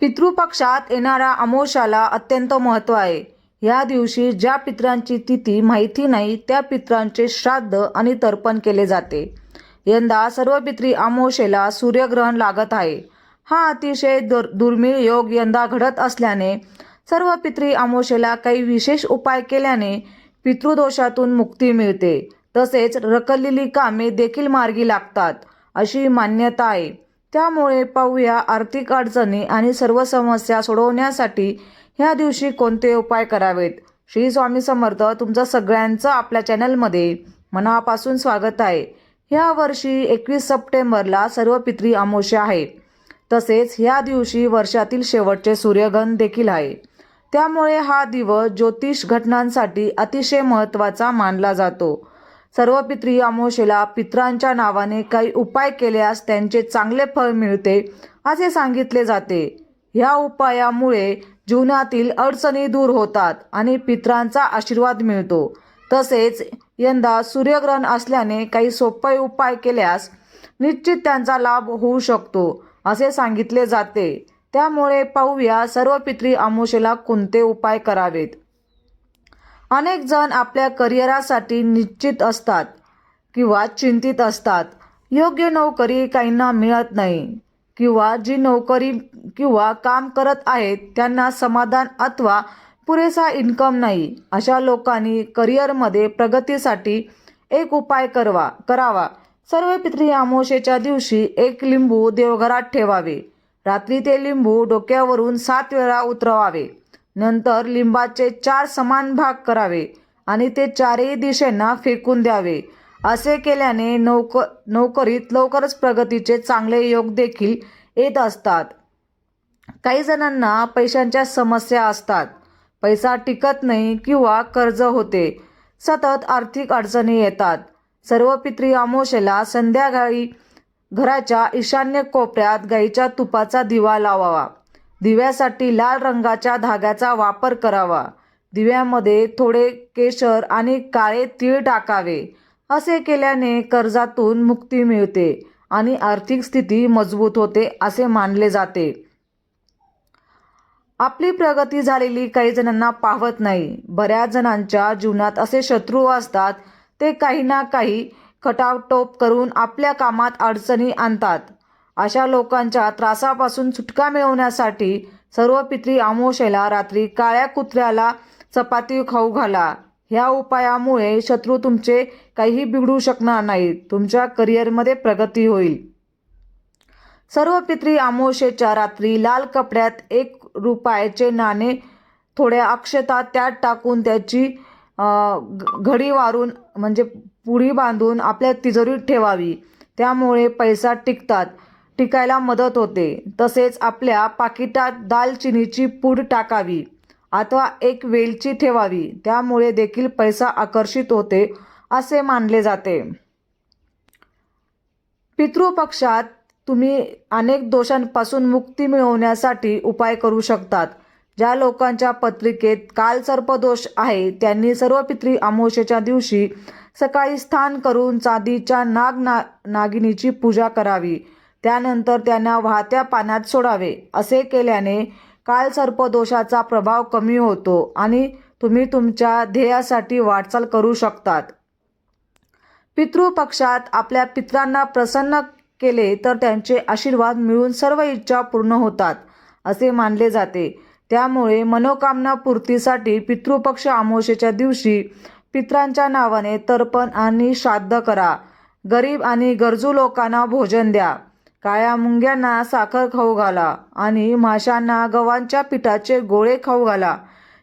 पितृपक्षात येणाऱ्या अमोशाला अत्यंत महत्त्व आहे. या दिवशी ज्या पित्रांची तिथी माहिती नाही त्या पित्रांचे श्राद्ध आणि तर्पण केले जाते. यंदा सर्व पित्री अमोशेला सूर्यग्रहण लागत आहे. हा अतिशय दुर दुर्मिळ योग यंदा घडत असल्याने सर्व पित्री अमोशेला काही विशेष उपाय केल्याने पितृदोषातून मुक्ती मिळते. तसेच रखडलेली कामे देखील मार्गी लागतात अशी मान्यता आहे. त्यामुळे पाहूया आर्थिक अडचणी आणि सर्व समस्या सोडवण्यासाठी ह्या दिवशी कोणते उपाय करावेत? श्री स्वामी समर्थ तुमचं सगळ्यांचं आपल्या चॅनलमध्ये मनापासून स्वागत आहे. ह्या वर्षी एकवीस सप्टेंबरला सर्व पित्री अमावस्या आहे तसेच ह्या दिवशी वर्षातील शेवटचे सूर्यगण देखील आहे. त्यामुळे हा दिवस ज्योतिष घटनांसाठी अतिशय महत्त्वाचा मानला जातो. सर्व पित्री अमोशेला पित्रांच्या नावाने काही उपाय केल्यास त्यांचे चांगले फळ मिळते असे सांगितले जाते. ह्या उपायामुळे जीवनातील अडचणी दूर होतात आणि पित्रांचा आशीर्वाद मिळतो. तसेच यंदा सूर्यग्रहण असल्याने काही सोपे उपाय केल्यास निश्चित त्यांचा लाभ होऊ शकतो असे सांगितले जाते. त्यामुळे पाहूया सर्व पित्री अमावस्येला कोणते उपाय करावेत. अनेक जण आपल्या करिअरासाठी निश्चित असतात किंवा चिंतित असतात. योग्य नोकरी काहींना मिळत नाही किंवा जी नोकरी किंवा काम करत आहेत त्यांना समाधान अथवा पुरेसा इन्कम नाही. अशा लोकांनी करिअरमध्ये प्रगतीसाठी एक उपाय करवा करावा. सर्व पित्री अमावस्येच्या दिवशी एक लिंबू देवघरात ठेवावे. रात्री ते लिंबू डोक्यावरून सात वेळा उतरवावे. नंतर लिंबाचे चार समान भाग करावे आणि ते चारही दिशेंना फेकून द्यावे. असे केल्याने नोक नोकरीत लवकरच प्रगतीचे चांगले योग देखील येत असतात. काही जणांना पैशांच्या समस्या असतात. पैसा टिकत नाही किंवा कर्ज होते. सतत आर्थिक अडचणी येतात. सर्व पित्री अमावस्येला संध्याकाळी घराच्या ईशान्य कोपऱ्यात गाईच्या तुपाचा दिवा लावावा. दिव्यासाठी लाल रंगाच्या धाग्याचा वापर करावा. दिव्यामध्ये थोडे केशर आणि काळे तीळ टाकावे. असे केल्याने कर्जातून मुक्ती मिळते आणि आर्थिक स्थिती मजबूत होते असे मानले जाते. आपली प्रगती झालेली काही जणांना पाहत नाही. बऱ्याच जणांच्या जीवनात असे शत्रू असतात ते काही ना काही खटावटोप करून आपल्या कामात अडचणी आणतात. अशा लोकांच्या त्रासापासून सुटका मिळवण्यासाठी सर्व पित्री आमोशेला रात्री काळ्या कुत्र्याला चपाती खाऊ घाला. ह्या उपायामुळे शत्रू तुमचे काहीही बिघडू शकणार नाहीत. तुमच्या करिअरमध्ये प्रगती होईल. सर्व पित्री आमोशेच्या रात्री लाल कपड्यात एक रुपयाचे नाणे थोड्या अक्षता त्यात टाकून त्याची घडी वारून म्हणजे पुडी बांधून आपल्या तिजोरीत ठेवावी. त्यामुळे पैसा टिकतात. टिकायला मदत होते. तसेच आपल्या पाकिटात दालचिनीची पूड टाकावी. अथवा एक वेलची ठेवावी. त्यामुळे देखील पैसा आकर्षित होते असे मानले जाते. पितृपक्षात तुम्ही अनेक दोषांपासून मुक्ती मिळवण्यासाठी उपाय करू शकतात. ज्या लोकांच्या पत्रिकेत कालसर्पदोष आहे त्यांनी सर्व पित्री अमावस्येच्या दिवशी सकाळी स्थान करून चांदीच्या नाग ना नागिनीची पूजा करावी. त्यानंतर त्यांना वाहत्या पाण्यात सोडावे असे केल्याने कालसर्पदोषाचा प्रभाव कमी होतो आणि तुम्ही तुमच्या ध्येयासाठी वाटचाल करू शकतात. पितृपक्षात आपल्या पित्रांना प्रसन्न केले तर त्यांचे आशीर्वाद मिळून सर्व इच्छा पूर्ण होतात असे मानले जाते. त्यामुळे मनोकामना पूर्तीसाठी पितृपक्ष आमोशेच्या दिवशी पित्रांच्या नावाने तर्पण आणि श्राद्ध करा. गरीब आणि गरजू लोकांना भोजन द्या. काळ्या मुंग्यांना साखर खाऊ घाला आणि माशांना गव्हांच्या पिठाचे गोळे खाऊ घाला.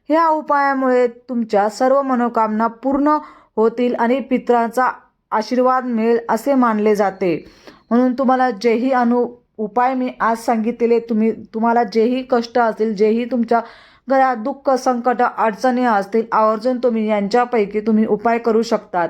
ह्या उपायामुळे तुमच्या सर्व मनोकामना पूर्ण होतील आणि पित्रांचा आशीर्वाद मिळेल असे मानले जाते. म्हणून तुम्हाला जेही अनु उपाय मी आज सांगितलेले तुम्ही तुम्हाला जेही कष्ट असतील जेही तुमच्या घरात दुःख संकट अडचणी असतील आवर्जून तुम्ही यांच्यापैकी तुम्ही उपाय करू शकतात.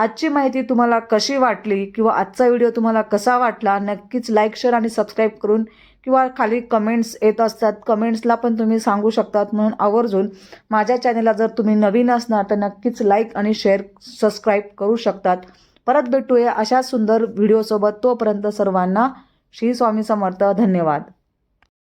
आजची माहिती तुम्हाला कशी वाटली किंवा आजचा व्हिडिओ तुम्हाला कसा वाटला नक्कीच लाईक शेअर आणि सबस्क्राईब करून किंवा खाली कमेंट्स येत असतात. कमेंट्सला पण तुम्ही सांगू शकतात म्हणून आवर्जून माझ्या चॅनलला जर तुम्ही नवीन असणार तर नक्कीच लाईक आणि शेअर सबस्क्राईब करू शकतात. परत भेटूया अशा सुंदर व्हिडिओसोबत तोपर्यंत सर्वांना श्री स्वामी समर्थ. धन्यवाद.